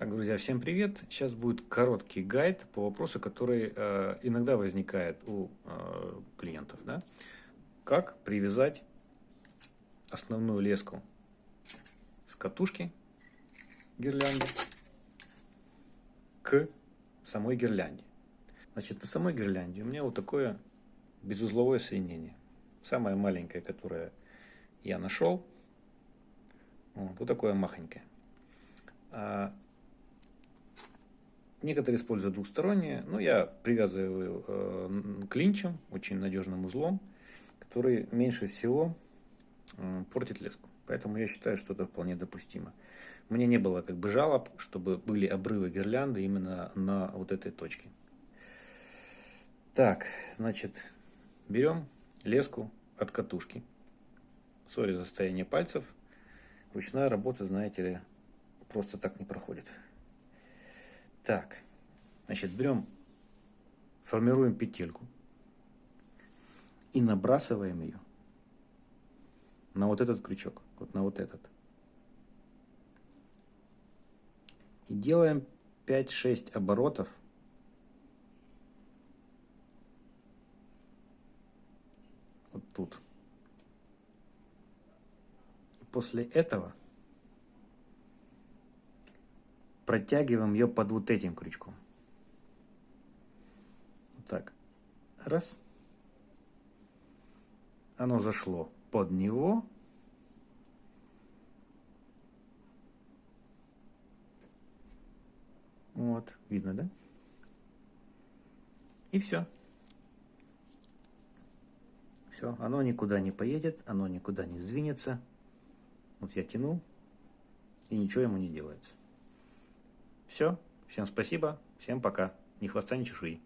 Так, друзья, всем привет! Сейчас будет короткий гайд по вопросу, который э, иногда возникает у э, клиентов. Да? Как привязать основную леску с катушки гирлянды к самой гирлянде. Значит, на самой гирлянде у меня вот такое безузловое соединение. Самое маленькое, которое я нашел. Вот, вот такое махонькое. Некоторые используют двухсторонние, но я привязываю э, клинчем, очень надежным узлом, который меньше всего э, портит леску. Поэтому я считаю, что это вполне допустимо. Мне не было как бы жалоб, чтобы были обрывы гирлянды именно на вот этой точке. Так, значит, берем леску от катушки. Сори за состояние пальцев. Ручная работа, знаете ли, просто так не проходит. Так, значит, берем, формируем петельку и набрасываем ее на вот этот крючок, вот на вот этот. И делаем 5-6 оборотов вот тут. После этого протягиваем ее под вот этим крючком. Вот так. Раз. Оно зашло под него. Вот, видно, да? И все. Все, оно никуда не поедет, оно никуда не сдвинется. Вот я тянул, и ничего ему не делается. Все. Всем спасибо. Всем пока. Ни хвоста, ни чешуи.